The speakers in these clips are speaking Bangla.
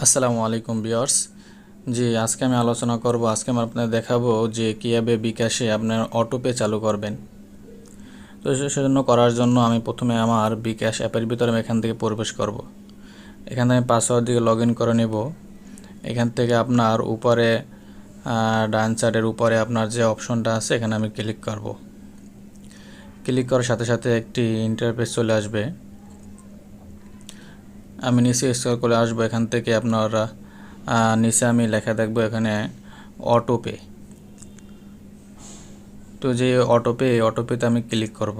আসসালামু আলাইকুম বিয়ার্স জি, আজকে আমি আলোচনা করব, আজকে আমি আপনাদের দেখাবো যে কীভাবে বিকাশে আপনার অটোপে চালু করবেন। তো সেজন্য করার জন্য আমি প্রথমে আমার বিকাশ অ্যাপের ভিতরে আমি এখান থেকে প্রবেশ করব। এখান থেকে পাসওয়ার্ড দিয়ে লগ করে নেব। এখান থেকে আপনার উপরে ডান সাইডের উপরে আপনার যে অপশনটা আছে, এখানে আমি ক্লিক করব। ক্লিক করার সাথে সাথে একটি ইন্টারফেস চলে আসবে। আমি নিচে স্ক্রল করে আসব, এখান থেকে আপনারা নিচে আমি লেখা দেখব এখানে অটোপে তো যে অটোপে অটোপেতে আমি ক্লিক করব।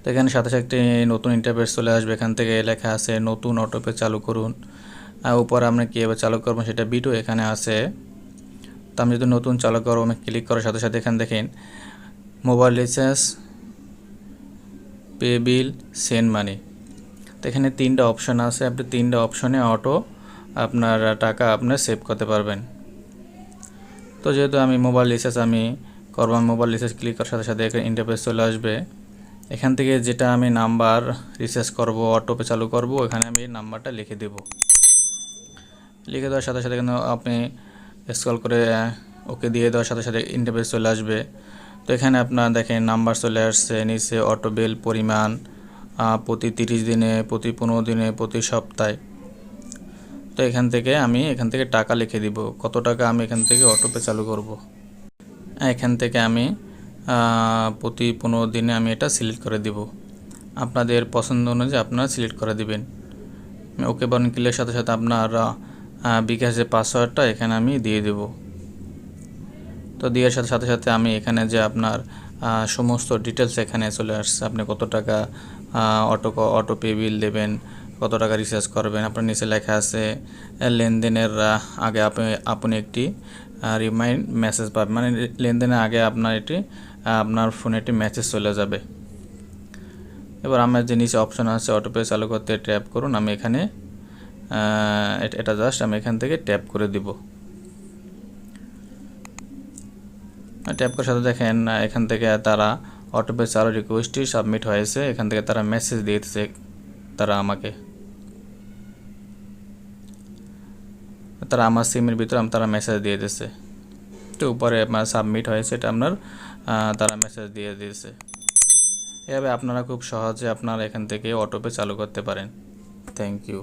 তো এখানে সাথে সাথে একটি নতুন ইন্টারফেস চলে আসবে, এখান থেকে লেখা আছে নতুন অটোপে চালু করুন। উপরে আমরা কীভাবে চালু করব সেটা বিটও এখানে আছে। তো আমি যদি নতুন চালু করব, আমি ক্লিক করার সাথে সাথে এখানে দেখেন mobile recharge pay bill send money তো এখানে তিনটা অপশন আছে। আপনি তিনটা অপশনে অটো আপনার টাকা আপনার সেভ করতে পারবেন। তো যেহেতু আমি মোবাইল রিচার্জ আমি করব মোবাইল রিচার্জ ক্লিক করার সাথে সাথে এখানে ইন্টারফেস চলে আসবে। এখান থেকে যেটা আমি নাম্বার রিচার্জ করব অটোপে চালু করব এখানে আমি নাম্বারটা লিখে দেব। লিখে দেওয়ার সাথে সাথে এখানে আপনি স্ক্রল করে ওকে দিয়ে দেওয়ার সাথে সাথে ইন্টারফেস চলে আসবে। তো এখানে আপনার দেখেন নাম্বার চলে আসছে, নিচে অটো বিল পরিমাণ প্রতি তিরিশ দিনে প্রতি পনেরো দিনে প্রতি সপ্তাহে। তো এখান থেকে আমি এখান থেকে টাকা লিখে দিব। কত টাকা আমি এখান থেকে অটোপে চালু করব? এখান থেকে আমি প্রতি পনেরো দিনে আমি এটা সিলেক্ট করে দিব। আপনাদের পছন্দ অনুযায়ী আপনারা সিলেক্ট করে দিবেন। ওকে বাটন ক্লিকের সাথে সাথে আপনার আহ, বিকাশ যে পাসওয়ার্ডটা এখানে আমি দিয়ে দেব। তো দেওয়ার সাথে সাথে সাথে আমি এখানে যে আপনার সমস্ত ডিটেলস এখানে চলে আসছে। আপনি কত টাকা অটো অটো পে বিল দেবেন, কত টাকা রিচার্জ করবেন, আপনার নিচে লেখা আছে লেনদেনের আগে আপনি আপনি একটি রিমাইন্ড মেসেজ পাবেন। মানে লেনদেনের আগে আপনার এটি আপনার ফোনে একটি মেসেজ চলে যাবে। এবার আমার যে নিচে অপশন আছে অটোপে চালু করতে ট্যাপ করুন। আমি এখানে এটা জাস্ট আমি এখান থেকে ট্যাপ করে দিব। ট্যাপ করার সাথে দেখেন এখান থেকে তারা অটোপে চালু রিকোয়েস্টটি সাবমিট হয়েছে। এখান থেকে তারা মেসেজ দিয়েছে তারা আমাকে। তারা আমার সিমের ভিতরে তারা মেসেজ দিয়ে দিয়েছে। তো উপরে আপনার সাবমিট হয়েছে, এটা আপনার তারা মেসেজ দিয়ে দিয়েছে। এভাবে আপনারা খুব সহজে আপনারা এখান থেকে অটোপে চালু করতে পারেন। Thank you